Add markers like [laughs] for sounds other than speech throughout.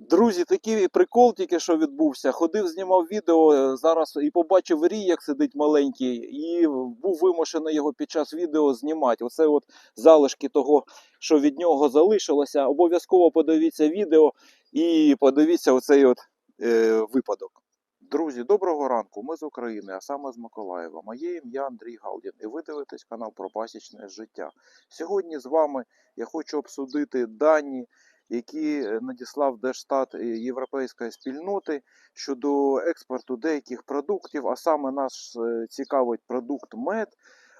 Друзі, такий прикол тільки що відбувся. Ходив, знімав відео е, зараз і побачив рій, як сидить маленький, і був вимушений його під час відео знімати. Оце от залишки того, що від нього залишилося. Обов'язково подивіться відео і подивіться оцей от е, випадок. Друзі, доброго ранку. Ми з України, а саме з Миколаєва. Моє ім'я Андрій Галдін, і ви дивитесь канал про пасічне життя. Сьогодні з вами я хочу обсудити дані які е, надіслав Держстат е, Європейської спільноти щодо експорту деяких продуктів, а саме нас е, цікавить продукт мед.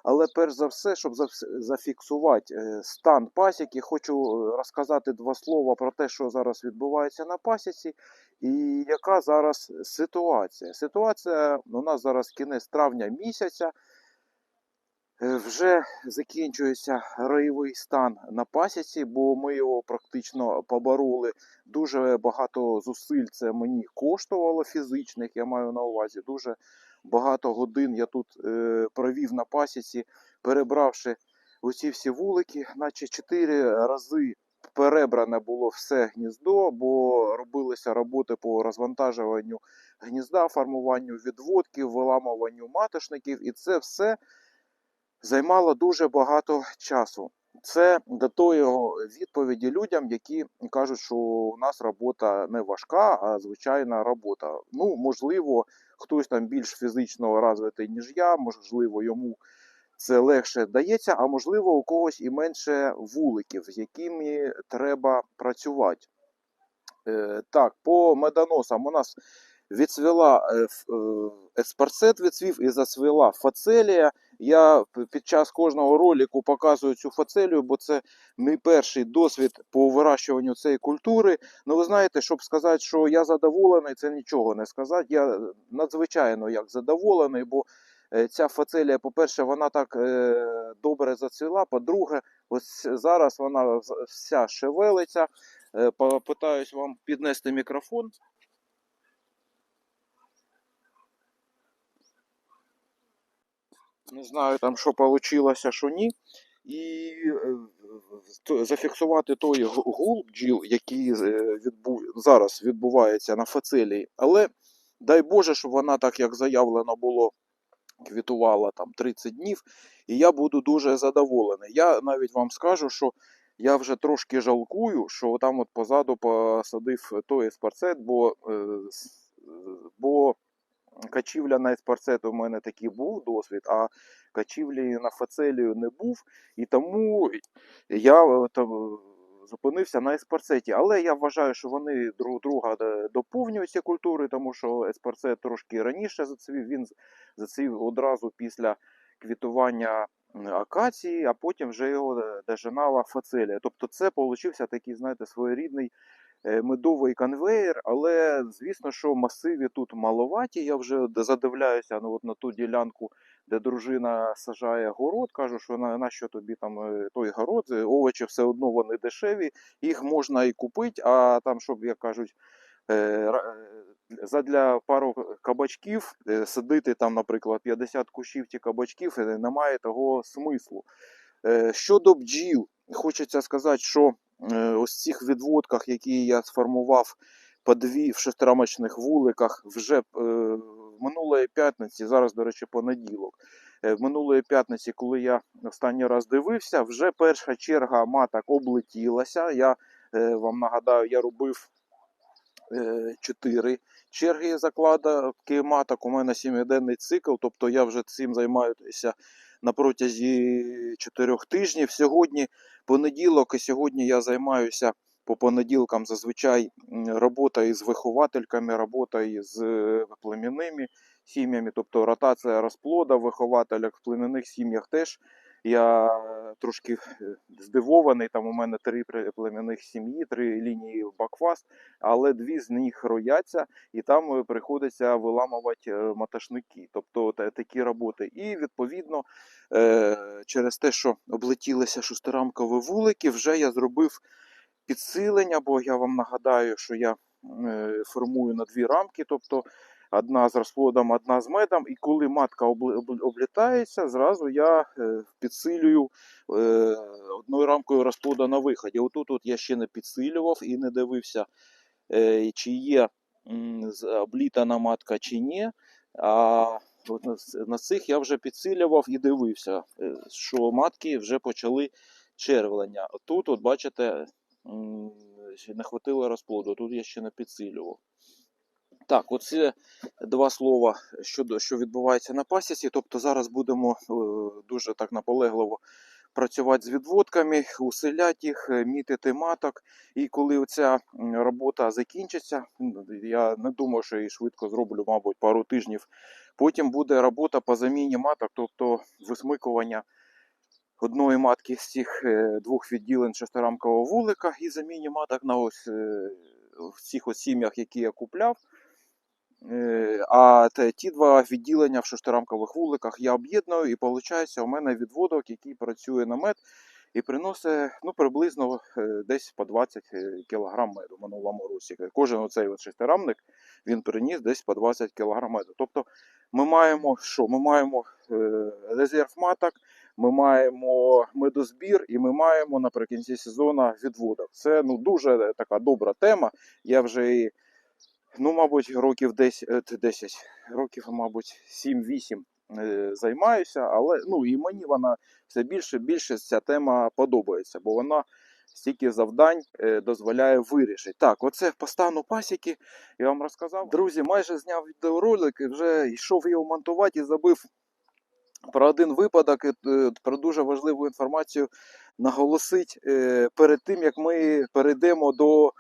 Але перш за все, щоб зафіксувати стан пасіки, хочу розказати два слова про те, що зараз відбувається на пасіці, і яка зараз ситуація. Ситуація у нас зараз кінець травня місяця. Е, Вже закінчується ройовий стан на пасіці, бо ми його практично побороли. Дуже багато зусиль це мені коштувало фізичних, я маю на увазі. Дуже багато годин я тут е, провів на пасіці, перебравши усі всі вулики, наче чотири рази перебране було все гніздо, бо робилися роботи по розвантажуванню гнізда, формуванню відводків, виламуванню матошників, і це все займало дуже багато часу. Це до тої відповіді людям, які кажуть, що у нас робота не важка, а звичайна робота. Ну, можливо, хтось там більш фізично розвитий, ніж я, можливо, йому це легше дається, а можливо, у когось і менше вуликів, з якими треба працювати. Е, так, по медоносам у нас відцвіла е, ф- е, відцвів і зацвіла фацелія. Я під час кожного ролику показую цю фацелію, бо це мій перший досвід по вирощуванню цієї культури. Ну, ви знаєте, щоб сказати, що я задоволений, це нічого не сказати. Я надзвичайно як задоволений, бо е, ця фацелія, по-перше, вона так е, добре зацвіла. По-друге, ось зараз вона вся шевелиться. Попитаюсь вам піднести мікрофон. Не знаю там, що вийшло, що ні. І е, зафіксувати той гул бджіл, який е, відбу... зараз відбувається на фацелії. Але дай Боже, щоб вона, так як заявлено було, квітувала там 30 днів, і я буду дуже задоволений. Я навіть вам скажу, що я вже трошки жалкую, що там от позаду посадив той еспарцет, бо, е, бо качівля на еспарцет у мене такий був досвід, а качівлі на фацелію не був. І тому я е, там, зупинився на еспарцеті. Але я вважаю, що вони друг друга е, доповнюють культури, тому що еспарцет трошки раніше зацвів, він зацвів одразу після квітування акації, а потім вже його е, дожинала фацелія. Тобто це получився такий, знаєте, своєрідний е, медовий конвейер, але звісно, що масиві тут маловаті. Я вже задивляюся ну, от на ту ділянку, де дружина сажає город. Кажу, що на, на що тобі там е, той город, Е, овочі все одно вони дешеві, їх можна і купити, а там, щоб як кажуть. е, е, Задля пару кабачків е, садити там, наприклад, 50 кущів ті кабачків е, немає того смислу. Е, Щодо бджіл, хочеться сказати, що е, ось цих відводках, які я сформував по дві в шестирамочних вуликах, вже е, минулої п'ятниці, зараз, до речі, понеділок. е, минулої п'ятниці, коли я останній раз дивився, вже перша черга маток облетілася. Я е, вам нагадаю, я робив е, чотири черги закладки маток. У мене сімиденний цикл, тобто я вже цим займаюся на протязі чотирьох тижнів. Сьогодні понеділок, і сьогодні я займаюся по понеділкам зазвичай робота із виховательками, робота із е, племінними сім'ями, тобто ротація розплода в вихователях в племінних сім'ях теж. Я трошки е, здивований. Там у мене три пле- племінних сім'ї, три лінії бакфаст, але дві з них рояться, і там е, приходиться виламувати е, маташники, тобто такі роботи. І відповідно через те, що облетілися шестирамкові вулики, вже я зробив підсилення, бо я вам нагадаю, що я формую на дві рамки, тобто одна з розплодом, одна з медом. І коли матка облітається, зразу я е, підсилюю е, одною рамкою розплода на виході. Отут от я ще не підсилював і не дивився е, чи є облітана матка чи ні. А на цих я вже підсилював і дивився, що матки вже почали червлення. Тут, от бачите, не хватило розплоду, тут я ще не підсилював. Так, оце два слова щодо що відбувається на пасіці. Тобто зараз будемо е, дуже так наполегливо працювати з відводками, уселяти їх, е, мітити маток. І коли ця робота закінчиться, я не думаю, що її швидко зроблю, мабуть, пару тижнів. Потім буде робота по заміні маток, тобто висмикування одної матки з цих е, двох відділень шестирамкового вулика і заміні маток на ось в цих ось сім'ях, які я купляв. Е, А ті два відділення в шестирамкових вуликах я об'єдную, і виходить, у мене відводок, який працює на мед і приносить ну, приблизно е, десь по 20 кг меду в минулому році. Кожен оцей от шестирамник він приніс десь по 20 кг меду. Тобто ми маємо що? Ми маємо е, резерв маток, ми маємо медозбір і ми маємо наприкінці сезону відводок. Це ну, дуже така добра тема. Я вже і ну, мабуть, років 10, е, 10 років, мабуть, 7-8 е, займаюся, але ну і мені вона все більше більше ця тема подобається, бо вона стільки завдань е, дозволяє вирішити. Так, оце по стану пасіки. Я вам розказав. Друзі, майже зняв відеоролик і вже йшов його монтувати і забив про один випадок, е, про дуже важливу інформацію наголосить е, перед тим, як ми перейдемо до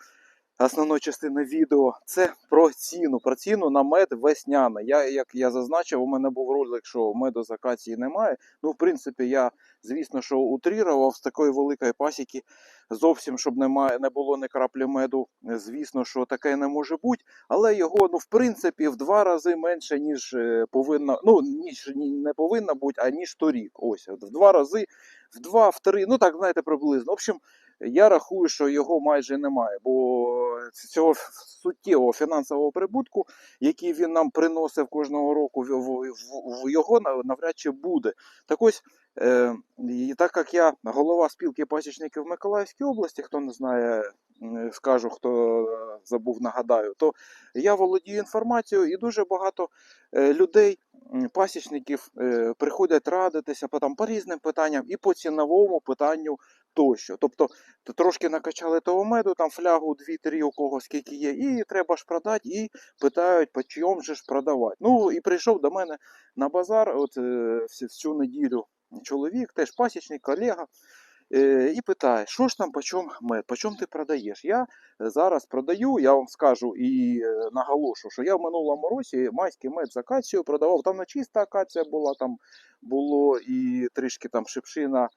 основної частини відео. Це про ціну. Про ціну на мед весняна. Я, як я зазначив, у мене був ролик, що меду з немає. Ну, в принципі, я, звісно, що утрірував з такої великої пасіки. Зовсім, щоб немає, не було ні краплі меду. Звісно, що таке не може бути, але його, ну, в принципі, в два рази менше, ніж е, повинна, ну, ніж ні- не повинна бути, а ніж торік. Ось, в два рази, в два, в три, ну так, знаєте, приблизно. В общем, я рахую, що його майже немає, бо цього суттєвого фінансового прибутку, який він нам приносив кожного року, в, його навряд чи буде. Так ось, е, так як я голова спілки пасічників Миколаївської області, хто не знає, скажу, хто е, забув, нагадаю, то я володію інформацією, і дуже багато е, людей, пасічників, е, приходять радитися по, там, по різним питанням і по ціновому питанню тощо. Тобто то трошки накачали того меду, там флягу 2-3 у кого скільки є, і треба ж продати, і питають, по чому же ж продавати. Ну і прийшов до мене на базар, от е, всю- неділю чоловік, теж пасічник, колега. е, І питає, що ж там, по чому мед, по чому ти продаєш? Я зараз продаю, я вам скажу і е, наголошу, що я в минулому році майський мед з акацією продавав. Там не чиста акація була, там було і трішки там шипшина е,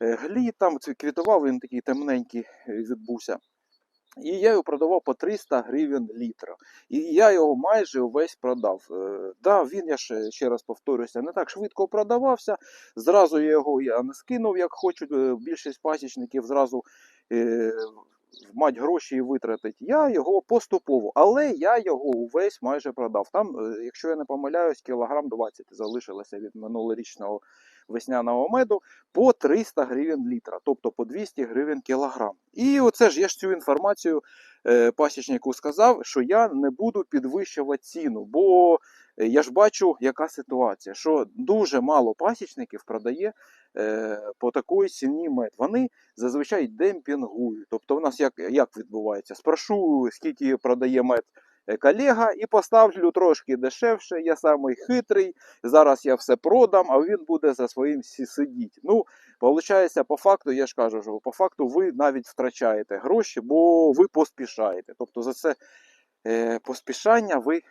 глі, там квітував, він такий темненький е, відбувся. І я його продавав по 300 гривень літра. І я його майже увесь продав. Е, Да, він, я ще, ще раз повторюся, не так швидко продавався. Зразу я його я не скинув, як хочуть е, більшість пасічників, зразу е, мать гроші і витратить. Я його поступово, але я його увесь майже продав. Там, е, якщо я не помиляюсь, кілограм 20 залишилося від минулорічного весняного меду по 300 гривень літра, тобто по 200 гривень кілограм. І оце ж я ж цю інформацію е, пасічнику сказав, що я не буду підвищувати ціну, бо е, я ж бачу, яка ситуація, що дуже мало пасічників продає е, по такої ціні мед. Вони зазвичай демпінгують. Тобто, у нас як, як відбувається? Спрошу, скільки продає мед колега, і поставлю трошки дешевше. Я самий хитрий. Зараз я все продам, а він буде за своїм сидіти. Ну, виходить, по факту, я ж кажу, що по факту ви навіть втрачаєте гроші, бо ви поспішаєте. Тобто за це е, поспішання ви е,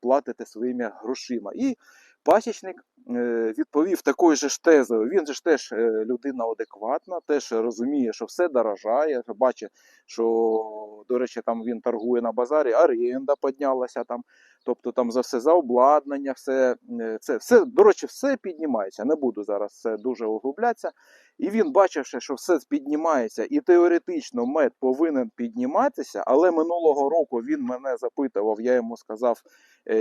платите своїми грошима. І пасічник е, відповів такою же ж тезою. Він же ж теж е, людина адекватна, теж розуміє, що все дорожає, бачить, що, до речі, там він торгує на базарі, оренда піднялася там. Тобто там за все за обладнання, все, е, це, все, до речі, все піднімається. Не буду зараз це дуже углублятися. І він, бачивши, що все піднімається, і теоретично мед повинен підніматися, але минулого року він мене запитував, я йому сказав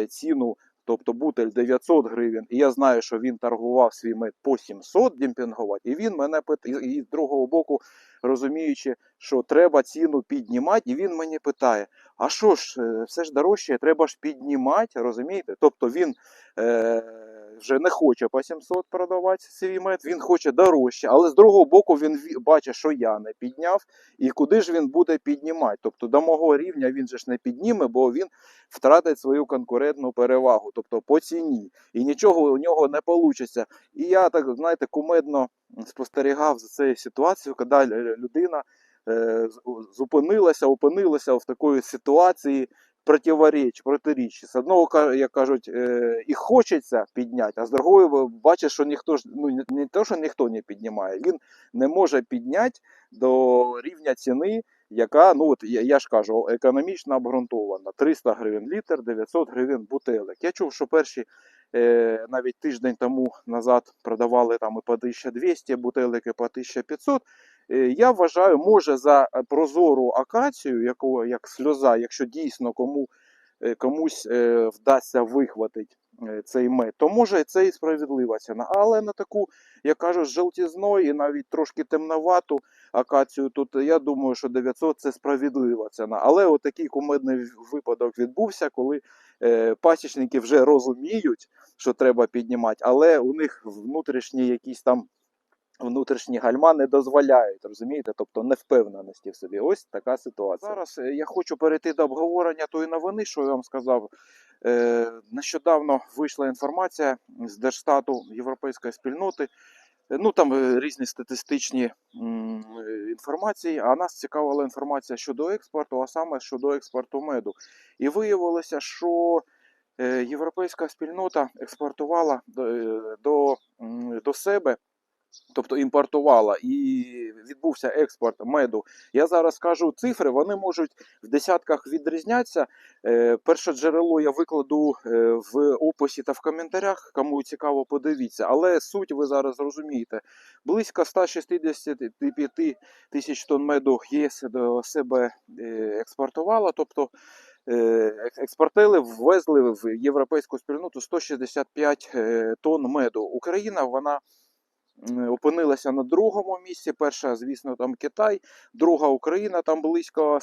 ціну тобто бутель 900 гривень, і я знаю, що він торгував свій мед по 700 демпінгувати, і він мене питає, і з другого боку, розуміючи, що треба ціну піднімати, і він мені питає: а що ж, е, все ж дорожче, треба ж піднімати, розумієте? Тобто він е, вже не хоче по 700 продавати свій мед, він хоче дорожче, але з другого боку він бачить, що я не підняв, і куди ж він буде піднімати. Тобто до мого рівня він же ж не підніме, бо він втратить свою конкурентну перевагу, тобто по ціні. І нічого у нього не вийде. І я так, знаєте, кумедно спостерігав за цією ситуацією, коли людина е, зупинилася, опинилася в такої ситуації противоріч, протиріч. З одного, як кажуть, і хочеться підняти, а з другої ви бачиш, що ніхто ж ну не- то, що ніхто не піднімає, він не може підняти до рівня ціни, яка, ну от я, я ж кажу, економічно обґрунтована. 300 гривень літр, 900 гривень бутилек. Я чув, що перші е, навіть тиждень тому назад продавали там і по 1200 бутилек, і по 1500. Е, Я вважаю, може за е, прозору акацію, якого як сльоза, якщо дійсно кому, е, комусь вдасться вихватити цей мед, то може це і справедлива ціна. Але на таку, як кажуть, жовтізною і навіть трошки темновату акацію, тут я думаю, що 900 це справедлива ціна. Але отакий кумедний випадок відбувся, коли пасічники вже розуміють, що треба піднімати, але у них внутрішні якісь там внутрішні гальма не дозволяють, розумієте? Тобто невпевненості в собі. Ось така ситуація. Зараз е, я хочу перейти до обговорення тої новини, що я вам сказав. Е, нещодавно вийшла інформація з Держстату Європейської спільноти. Е, Ну там різні статистичні інформації, а нас цікавила інформація щодо експорту, а саме щодо експорту меду. І виявилося, що європейська спільнота експортувала до, до, до себе, тобто імпортувала, і відбувся експорт меду. Я зараз скажу цифри, вони можуть в десятках відрізнятися. Е, Перше джерело я викладу е, в описі та в коментарях, кому цікаво, подивіться. Але суть ви зараз зрозумієте. Близько 165 тисяч тонн меду ЄС до себе е, експортувала, тобто е, ек- експортери ввезли в європейську спільноту 165 е, тонн меду. Україна вона опинилася на другому місці. Перша, звісно, там Китай, друга Україна, там близько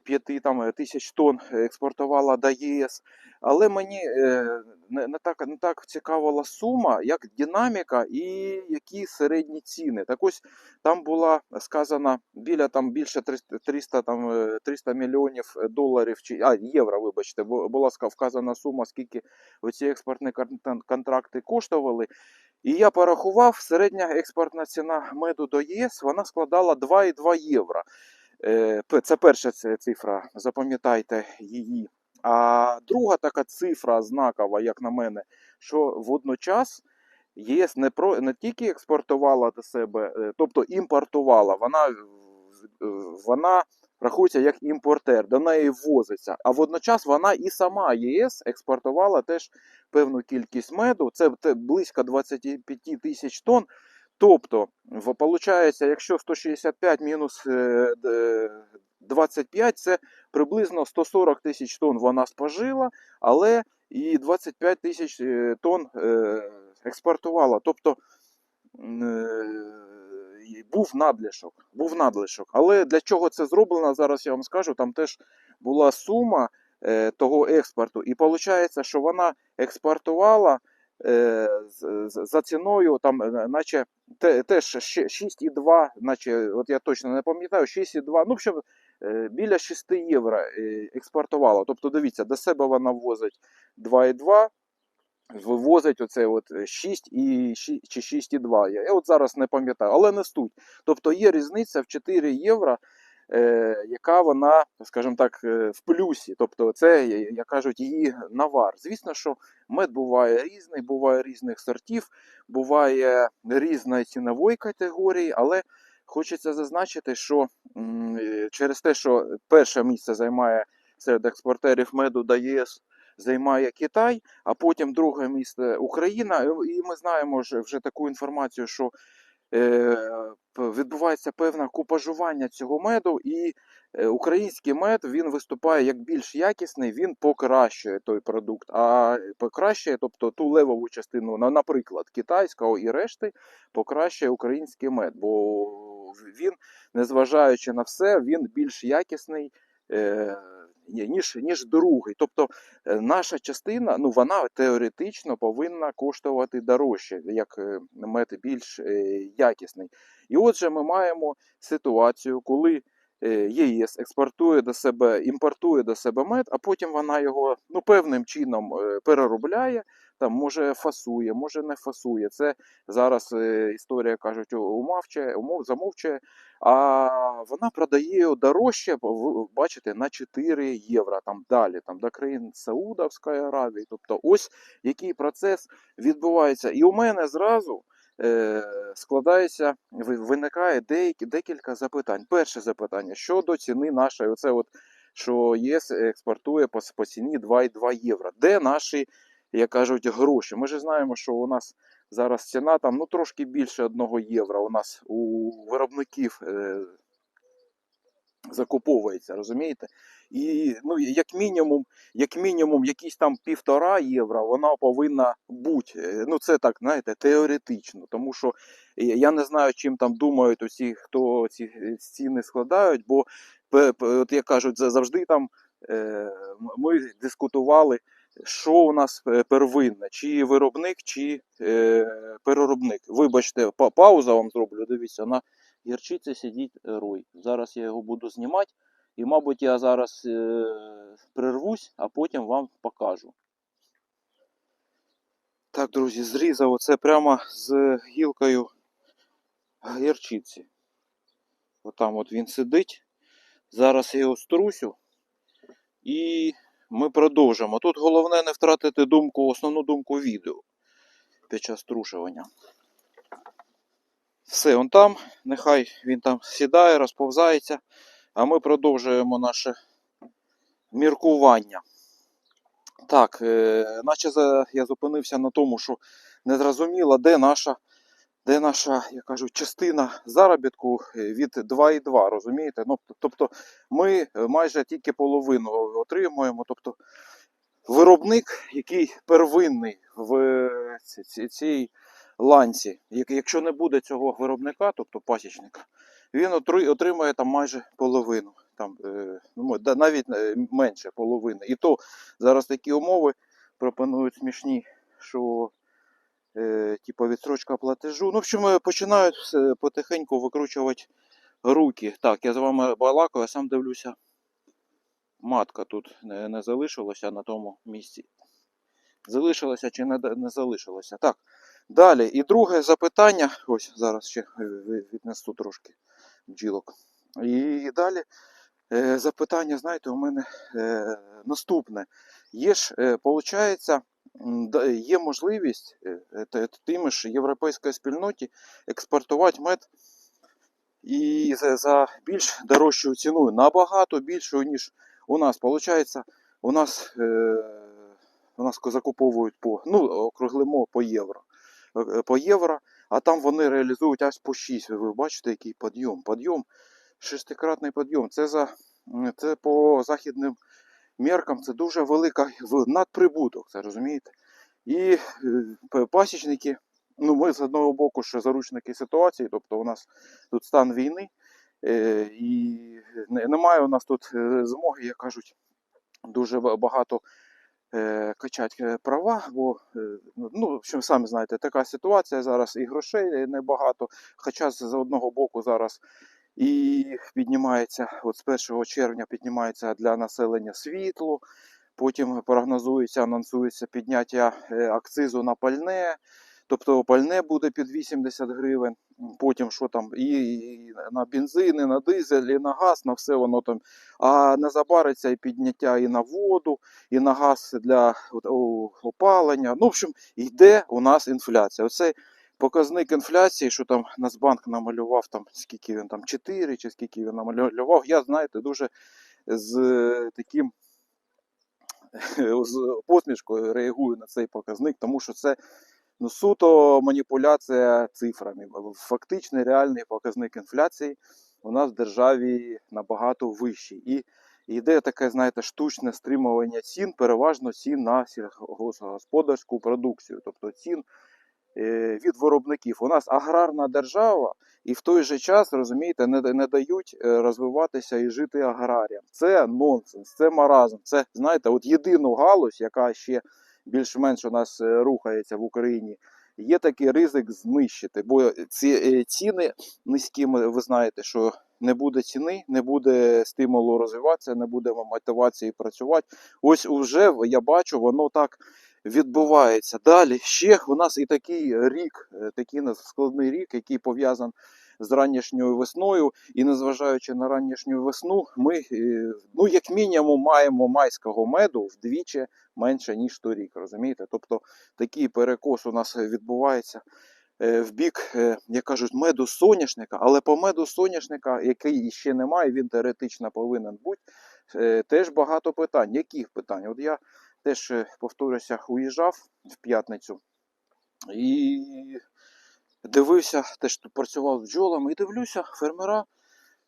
45 там, е, тисяч тонн експортувала до ЄС. Але мені е, не, так, не так цікавила сума, як динаміка і які середні ціни. Так ось там була сказана біля там більше 300, 300, там, е, 300 мільйонів доларів чи а, євро, вибачте, була вказана сума, скільки оці експортні контракти коштували. І я порахував, середня експортна ціна меду до ЄС вона складала 2,2 євро. Е, Це перша цифра, запам'ятайте її. А друга така цифра знакова, як на мене, що водночас ЄС не, про, не тільки експортувала до себе, е, тобто імпортувала, вона, вона рахується як імпортер, до неї ввозиться. А водночас вона і сама ЄС експортувала теж певну кількість меду, це близько 25 тисяч тонн. Тобто, виходить, якщо 165 мінус е, 25, це приблизно 140 тисяч тонн вона спожила, але і 25 тисяч е, тонн е, експортувала. Тобто е, був надлишок. Був надлишок. Але для чого це зроблено, зараз я вам скажу. Там теж була сума е, того експорту, і виходить, що вона експортувала е, за ціною, там, е, наче теж 6,2, наче, от я точно не пам'ятаю, 6,2, ну, в общем, е, біля 6 євро е, експортувала. Тобто, дивіться, до себе вона ввозить 2,2, вивозить оце от 6 і 6, чи 6,2. Я, от зараз не пам'ятаю, але не суть. Тобто є різниця в 4 євро, е, яка вона, скажімо так, е, в плюсі. Тобто це, як кажуть, її навар. Звісно, що мед буває різний, буває різних сортів, буває різної цінової категорії, але хочеться зазначити, що е, через те, що перше місце займає серед експортерів меду до ЄС займає Китай, а потім друге місце Україна. І ми знаємо вже, таку інформацію, що е, відбувається певне купажування цього меду, і е, український мед він виступає як більш якісний, він покращує той продукт. А покращує, тобто ту левову частину, наприклад, китайського і решти, покращує український мед, бо він, незважаючи на все, він більш якісний. Ні- ніж, ніж другий. Тобто е, наша частина, ну вона теоретично повинна коштувати дорожче, як е, мед більш е, якісний. І отже, ми маємо ситуацію, коли ЄС експортує до себе, імпортує до себе мед, а потім вона його ну, певним чином переробляє. Там може фасує, може не фасує. Це зараз е, історія кажуть, умовчає, умов замовчує. А вона продає дорожче, бачите, на 4 євро там далі, там до країн Саудовської Аравії. Тобто, ось який процес відбувається. І у мене зразу е, складається, виникає деякі, декілька запитань. Перше запитання щодо ціни нашої, оце от, що ЄС експортує по, по ціні 2,2 євро. Де наші, як кажуть, гроші? Ми ж знаємо, що у нас зараз ціна там ну, трошки більше 1 євро. У нас у виробників е, закуповується, розумієте? І ну, як мінімум, як мінімум, якісь там півтора євро вона повинна бути. Е, Ну, це так, знаєте, теоретично. Тому що я не знаю, чим там думають усі, хто ці ціни складають, бо от як кажуть, за- завжди там е, ми дискутували, що у нас е, первинне, чи виробник, чи е, переробник. Вибачте, па- пауза вам зроблю. Дивіться, на гірчиці сидить рой. Зараз я його буду знімати. І, мабуть, я зараз е, прервусь, а потім вам покажу. Так, друзі, зрізав оце прямо з гілкою гірчиці. Отам от він сидить. Зараз я його струсю. І ми продовжимо. Тут головне не втратити думку, основну думку відео під час струшування. Все, он там, нехай він там сідає, розповзається, а ми продовжуємо наше міркування. Так, е, наче я зупинився на тому, що не зрозуміло, де наша, де наша, я кажу, частина заробітку е, від 2,2, розумієте? Ну, тобто ми е, майже тільки половину отримуємо. Тобто виробник, який первинний в е, ці- ці- цій ланці, якщо не буде цього виробника, тобто пасічника, він отри- отримає там майже половину. Там, ну, навіть менше половини. І то зараз такі умови пропонують смішні, що типу відстрочка платежу. Ну, в общем, е, починають е, потихеньку викручувати руки. Так, я з вами балакаю, я сам дивлюся. Матка тут не, не залишилася на тому місці. Залишилося чи не, не залишилося? Так. Далі. І друге запитання. Ось зараз ще е, віднесу трошки бджілок. І далі е, запитання, знаєте, у мене е, наступне. Є ж, е, да- є можливість е, е, тими ж європейської спільноті експортувати мед і за, більш дорожчою ціною, набагато більшою, ніж у нас. Получається, у нас, е, у нас закуповують по, ну, округлимо по євро. По євро, а там вони реалізують аж по 6. Ви бачите, який підйом. Підйом, шестикратний підйом. Це, за, це по західним меркам це дуже велика надприбуток, це розумієте? І е, пасічники, ну ми з одного боку ще заручники ситуації, тобто у нас тут стан війни, е, і немає у нас тут е, змоги, як кажуть, дуже багато качати права, бо ну, общем, самі знаєте, така ситуація зараз і грошей небагато. Хоча з одного боку зараз і піднімається, от з 1 червня піднімається для населення світло, потім прогнозується, анонсується підняття е, акцизу на пальне. Тобто пальне буде під 80 гривень, потім що там, і, на бензин, і на дизель, і на газ, на все воно там. А не забариться і підняття і на воду, і на газ для опалення. Ну, в общем, йде у нас інфляція. Оцей показник інфляції, що там Нацбанк намалював, там скільки він там 4 чи скільки він намалював, я, знаєте, дуже з е, таким [laughs] з посмішкою реагую на цей показник, тому що це ну, суто маніпуляція цифрами. Фактичний реальний показник інфляції у нас в державі набагато вищий. І йде таке, знаєте, штучне стримування цін, переважно цін на сільськогосподарську продукцію, тобто цін від виробників. У нас аграрна держава, і в той же час, розумієте, не, не дають е, розвиватися і жити аграріям. Це нонсенс, це маразм. Це, знаєте, от єдину галузь, яка ще більш-менш у нас е, рухається в Україні. Є такий ризик знищити, бо ці е, ціни низькі, ви знаєте, що не буде ціни, не буде стимулу розвиватися, не буде мотивації працювати. Ось уже я бачу, воно так відбувається. Далі ще у нас і такий рік, е, такий складний рік, який пов'язаний з ранішньою весною. І незважаючи на ранішню весну, ми е, ну як мінімум маємо майського меду вдвічі менше ніж торік. Розумієте? Тобто такий перекос у нас відбувається е, в бік, як кажуть, меду соняшника, але по меду соняшника, який ще немає, він теоретично повинен бути. Теж багато питань. Яких питань? От я теж повторюся, уїжджав в п'ятницю і дивився, теж тут працював з бджолами, і дивлюся, фермера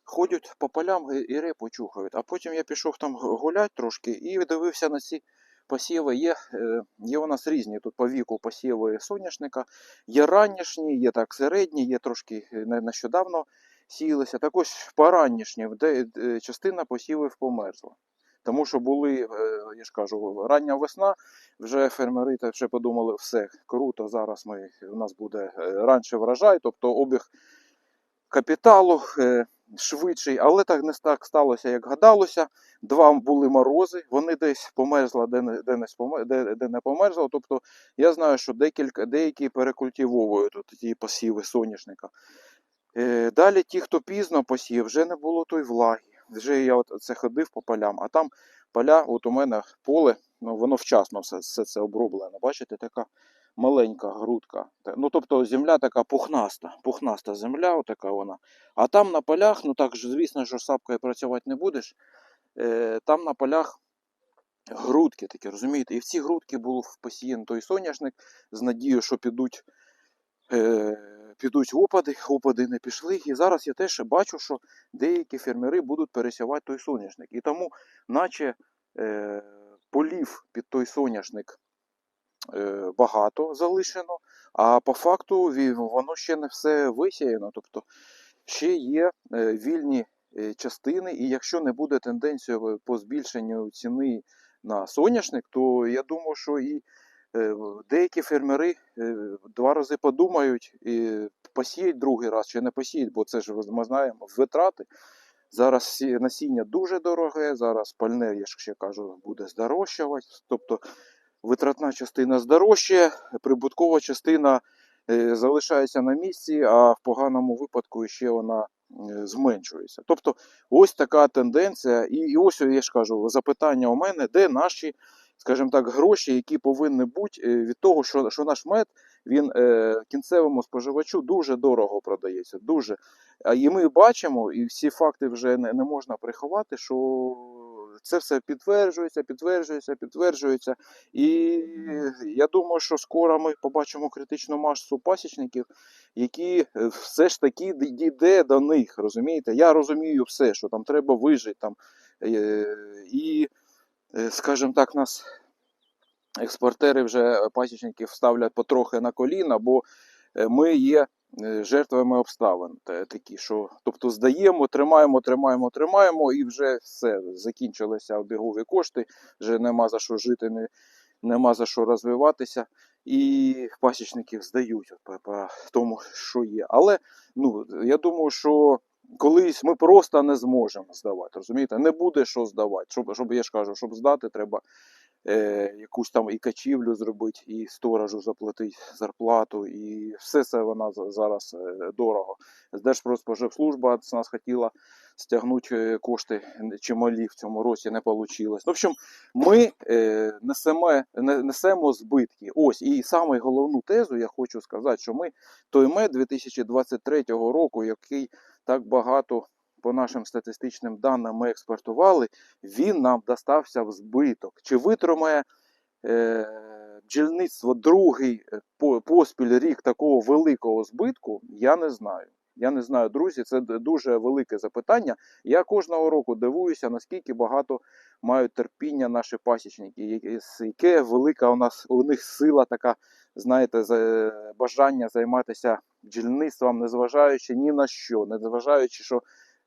ходять по полям і- репу чухають. А потім я пішов там гуляти трошки і дивився на ці посіви. Є, е, є у нас різні тут по віку посіви соняшника. Є ранішні, є так середні, є трошки е, нещодавно сіялися. Так ось поранішні, де е, частина посівів померзла. Тому що були, е, я ж кажу, рання весна, вже фермери так вже подумали, все круто, зараз ми, у нас буде е, раніше врожай, тобто обіг капіталу е, швидший, але так не так сталося, як гадалося. Два були морози, вони десь померзли, де не, де не, де, де не померзло. Тобто я знаю, що декілька, деякі перекультивовують ті посіви соняшника. Далі ті, хто пізно посів, вже не було той влаги. Вже я от це ходив по полям, а там поля, от у мене поле, ну воно вчасно все, все це оброблено. Бачите, така маленька грудка. Ну, тобто земля така пухнаста, пухнаста земля, отака вона. А там на полях, ну так ж, звісно, що сапкою працювати не будеш. Е, там на полях грудки такі, розумієте? І в ці грудки був посіян той соняшник з надією, що підуть, е, підуть опади, опади не пішли. І зараз я теж бачу, що деякі фермери будуть пересівати той соняшник. І тому, наче е, полів під той соняшник е, багато залишено, а по факту воно ще не все висіяно. Тобто ще є е, вільні е, частини, і якщо не буде тенденції по збільшенню ціни на соняшник, то я думаю, що і деякі фермери е, два рази подумають і посіять другий раз чи не посіять, бо це ж ми знаємо витрати. Зараз насіння дуже дороге, зараз пальне, я ще кажу, буде здорожчувати. Тобто витратна частина здорожчає, прибуткова частина е, залишається на місці, а в поганому випадку ще вона е, зменшується. Тобто, ось така тенденція. І ось я ж кажу, запитання у мене, де наші, скажімо так, гроші, які повинні бути е, від того, що, що наш мед він е, кінцевому споживачу дуже дорого продається. Дуже. І ми бачимо, і всі факти вже не, не можна приховати, що це все підтверджується, підтверджується, підтверджується. І я думаю, що скоро ми побачимо критичну масу пасічників, які е, все ж таки дійде до них. Розумієте? Я розумію все, що там треба вижити. Там, е, і, скажімо так, нас експортери вже пасічників ставлять потрохи на коліна, бо е, ми є е, жертвами обставин такі, що тобто здаємо, тримаємо, тримаємо, тримаємо, і вже все закінчилися обігові кошти, вже нема за що жити, не, нема за що розвиватися. І пасічників здають по тому, що є. Але ну, я думаю, що колись ми просто не зможемо здавати. Розумієте, не буде що здавати. Щоб, щоб я ж кажу, щоб здати, треба е, якусь там і качівлю зробити, і сторожу заплатити зарплату, і все це вона за- зараз е, дорого. Держпродспоживслужба з нас хотіла стягнути е, кошти чималі в цьому році, не вийшло. В общем, ми е, несемо, не- несемо збитки. Ось, і саме головну тезу я хочу сказати, що ми той мед 2023 року, який так багато по нашим статистичним даним ми експортували, він нам достався в збиток. Чи витримає е, бджільництво другий е, поспіль рік такого великого збитку, я не знаю. Я не знаю, друзі, це дуже велике запитання. Я кожного року дивуюся, наскільки багато мають терпіння наші пасічники, яке велика у нас у них сила така, знаєте, бажання займатися бджільництвом, незважаючи ні на що, незважаючи, що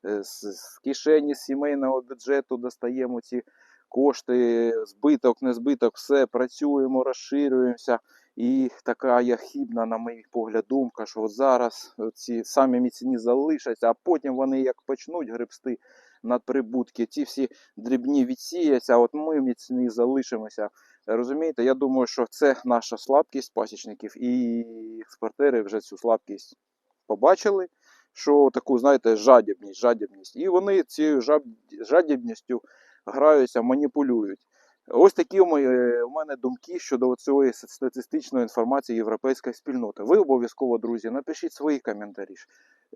е, з, кишені сімейного бюджету достаємо ці кошти, збиток, не збиток, все, працюємо, розширюємося. І така є хібна, на мій погляд, думка, що зараз ці самі міцні залишаться, а потім вони як почнуть гребсти надприбутки, ті всі дрібні відсіяться, от ми міцні залишимося. Розумієте, я думаю, що це наша слабкість пасічників, і експортери вже цю слабкість побачили, що таку, знаєте, жадібність, жадібність. І вони цією жадібністю граються, маніпулюють. Ось такі у мене, думки щодо цієї статистичної інформації європейської спільноти. Ви обов'язково, друзі, напишіть свої коментарі.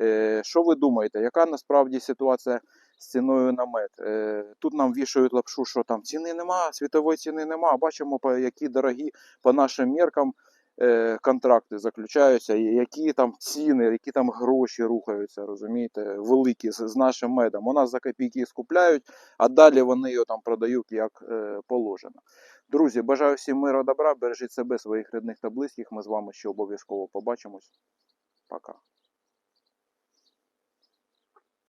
Е, Що ви думаєте, яка насправді ситуація з ціною на мед? Е, Тут нам вішають лапшу, що там ціни нема, світової ціни нема. Бачимо, які дорогі по нашим міркам е, контракти заключаються, які там ціни, які там гроші рухаються, розумієте, великі з, з нашим медом. У нас за копійки скупляють, а далі вони його там продають як е, положено. Друзі, бажаю всім миру, добра, бережіть себе, своїх рідних та близьких. Ми з вами ще обов'язково побачимось. Пока.